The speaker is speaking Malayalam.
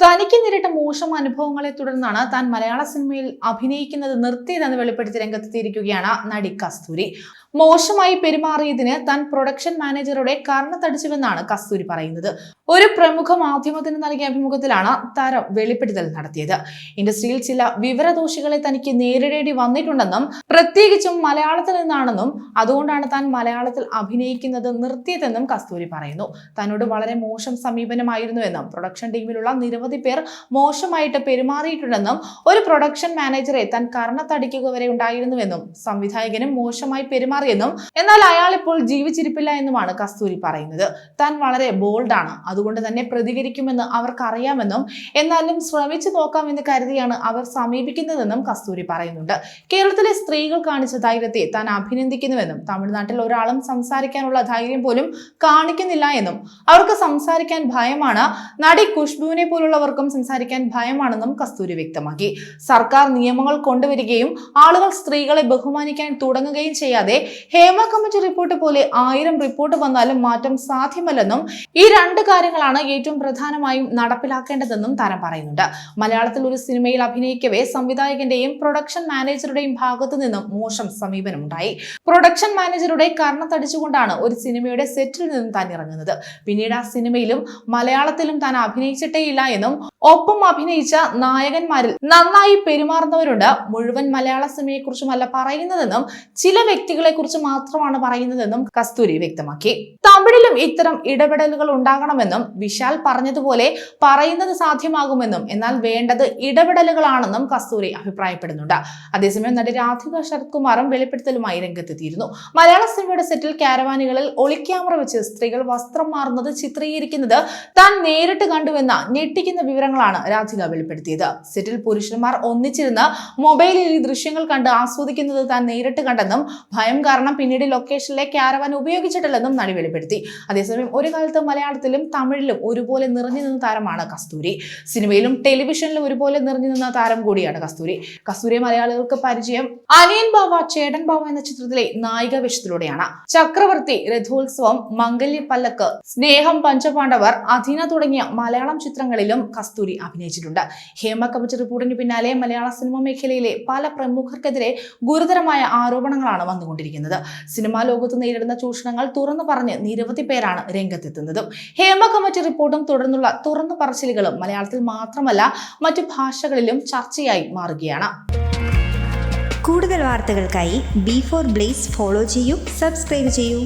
തനിക്ക് നേരിട്ട മോശം അനുഭവങ്ങളെ തുടർന്നാണ് താൻ മലയാള സിനിമയിൽ അഭിനയിക്കുന്നത് നിർത്തിയതെന്ന് വെളിപ്പെടുത്തി രംഗത്തെത്തിയിരിക്കുകയാണ് നടി കസ്തൂരി. മോശമായി പെരുമാറിയതിന് താൻ പ്രൊഡക്ഷൻ മാനേജറുടെ കർണത്തടിച്ചുവെന്നാണ് കസ്തൂരി പറയുന്നത്. ഒരു പ്രമുഖ മാധ്യമത്തിന് നൽകിയ അഭിമുഖത്തിലാണ് താരം വെളിപ്പെടുത്തൽ നടത്തിയത്. ഇൻഡസ്ട്രിയിൽ ചില വിവരദോഷികളെ തനിക്ക് നേരിടേണ്ടി വന്നിട്ടുണ്ടെന്നും പ്രത്യേകിച്ചും മലയാളത്തിൽ നിന്നാണെന്നും അതുകൊണ്ടാണ് താൻ മലയാളത്തിൽ അഭിനയിക്കുന്നത് നിർത്തിയതെന്നും കസ്തൂരി പറയുന്നു. തന്നോട് വളരെ മോശം സമീപനമായിരുന്നുവെന്നും പ്രൊഡക്ഷൻ ടീമിലുള്ള നിരവധി പേർ മോശമായിട്ട് പെരുമാറിയിട്ടുണ്ടെന്നും ഒരു പ്രൊഡക്ഷൻ മാനേജറെ താൻ കർണത്തടിക്കുക വരെ ഉണ്ടായിരുന്നുവെന്നും സംവിധായകനും മോശമായി പെരുമാറിയെന്നും എന്നാൽ അയാൾ ഇപ്പോൾ ജീവിച്ചിരിപ്പില്ല എന്നുമാണ് കസ്തൂരി പറയുന്നത്. താൻ വളരെ ബോൾഡാണ് അതുകൊണ്ട് തന്നെ പ്രതികരിക്കുമെന്ന് അവർക്കറിയാമെന്നും എന്നാലും ശ്രമിച്ചു നോക്കാമെന്ന് കരുതിയാണ് അവർ സമീപിക്കുന്നതെന്നും കസ്തൂരി പറയുന്നുണ്ട്. കേരളത്തിലെ സ്ത്രീകൾ കാണിച്ച ധൈര്യത്തെ താൻ അഭിനന്ദിക്കുന്നുവെന്നും തമിഴ്നാട്ടിൽ ഒരാളും സംസാരിക്കാനുള്ള ധൈര്യം പോലും കാണിക്കുന്നില്ല എന്നും അവർക്ക് സംസാരിക്കാൻ ഭയമാണ്. നടി ഖുഷ്ബുവിനെ പോലുള്ളവർക്കും സംസാരിക്കാൻ ഭയമാണെന്നും കസ്തൂരി വ്യക്തമാക്കി. സർക്കാർ നിയമങ്ങൾ കൊണ്ടുവരികയും ആളുകൾ സ്ത്രീകളെ ബഹുമാനിക്കാൻ തുടങ്ങുകയും ചെയ്യാതെ ഹേമ കമ്മിറ്റി റിപ്പോർട്ട് പോലെ ആയിരം റിപ്പോർട്ട് വന്നാലും മാറ്റം സാധ്യമല്ലെന്നും ഈ രണ്ട് കാര്യങ്ങളാണ് ഏറ്റവും പ്രധാനമായും നടപ്പിലാക്കേണ്ടതെന്നും താരം പറയുന്നുണ്ട്. മലയാളത്തിൽ ഒരു സിനിമയിൽ അഭിനയിക്കവേ സംവിധായകന്റെയും പ്രൊഡക്ഷൻ മാനേജറുടെയും ഭാഗത്തു നിന്നും മോശം സമീപനമുണ്ടായി. പ്രൊഡക്ഷൻ മാനേജറുടെ കർണത്തടിച്ചുകൊണ്ടാണ് ഒരു സിനിമയുടെ സെറ്റിൽ നിന്നും താൻ ഇറങ്ങുന്നത്. പിന്നീട് ആ സിനിമയിലും മലയാളത്തിലും താൻ അഭിനയിച്ചിട്ടേയില്ല എന്നും ഒപ്പം അഭിനയിച്ച നായകന്മാരിൽ നന്നായി പെരുമാറുന്നവരുണ്ട്. മുഴുവൻ മലയാള സിനിമയെക്കുറിച്ചുമല്ല പറയുന്നതെന്നും ചില വ്യക്തികളെ കുറിച്ച് മാത്രമാണ് പറയുന്നതെന്നും കസ്തൂരി വ്യക്തമാക്കി. തമിഴിലും ഇത്തരം ഇടപെടലുകൾ ഉണ്ടാകണമെന്നും വിശാൽ പറഞ്ഞതുപോലെ പറയുന്നത് സാധ്യമാകുമെന്നും എന്നാൽ വേണ്ടത് ഇടപെടലുകളാണെന്നും കസ്തൂരി അഭിപ്രായപ്പെടുന്നുണ്ട്. അതേസമയം നടി രാധിക ശരത് കുമാറും വെളിപ്പെടുത്തലുമായി രംഗത്തെത്തിയിരുന്നു. മലയാള സിനിമയുടെ സെറ്റിൽ ക്യാരവാനുകളിൽ ഒളിക്യാമറ വെച്ച് സ്ത്രീകൾ വസ്ത്രം മാറുന്നത് ചിത്രീകരിക്കുന്നത് താൻ നേരിട്ട് കണ്ടുവെന്ന ഞെട്ടിക്കുന്ന വിവരങ്ങളാണ് രാധിക വെളിപ്പെടുത്തിയത്. സെറ്റിൽ പുരുഷന്മാർ ഒന്നിച്ചിരുന്ന് മൊബൈലിൽ ഈ ദൃശ്യങ്ങൾ കണ്ട് ആസ്വദിക്കുന്നത് താൻ നേരിട്ട് കണ്ടെന്നും ഭയം കാരണം പിന്നീട് ലൊക്കേഷനിലെ ക്യാരവാൻ ഉപയോഗിച്ചിട്ടില്ലെന്നും നടി വെളിപ്പെടുത്തി. അതേസമയം ഒരു കാലത്ത് മലയാളത്തിലും തമിഴിലും ഒരുപോലെ നിറഞ്ഞു നിന്ന താരമാണ് കസ്തൂരി. സിനിമയിലും ടെലിവിഷനിലും ഒരുപോലെ നിറഞ്ഞു നിന്ന താരം കൂടിയാണ് കസ്തൂരി. കസ്തൂരിയെ മലയാളികൾക്ക് പരിചയം അനിയൻ ബാവ ചേടൻ ബാവ എന്ന ചിത്രത്തിലെ നായിക വേഷത്തിലൂടെയാണ്. ചക്രവർത്തി രഥോത്സവം മംഗല്യ പല്ലക്ക് സ്നേഹം പഞ്ചപാണ്ഡവർ അധീന തുടങ്ങിയ മലയാളം ചിത്രങ്ങളിലും കസ്തൂരി അഭിനയിച്ചിട്ടുണ്ട്. ഹേമ കമ്മിറ്റി റിപ്പോർട്ടിന് പിന്നാലെ മലയാള സിനിമാ മേഖലയിലെ പല പ്രമുഖർക്കെതിരെ ഗുരുതരമായ ആരോപണങ്ങളാണ് വന്നുകൊണ്ടിരിക്കുന്നത്. സിനിമാ ലോകത്ത് നേരിടുന്ന ചൂഷണങ്ങൾ തുറന്നു പറഞ്ഞ് നിരവധി പേരാണ് രംഗത്തെത്തുന്നതും. ഹേമ കമ്മിറ്റി റിപ്പോർട്ടും തുടർന്നുള്ള തുറന്നു പറച്ചിലുകളും മലയാളത്തിൽ മാത്രമല്ല മറ്റു ഭാഷകളിലും ചർച്ചയായി മാറുകയാണ്. കൂടുതൽ വാർത്തകൾക്കായി ബി ഫോർ ബ്ലേസ് ഫോളോ ചെയ്യൂ സബ്സ്ക്രൈബ് ചെയ്യൂ.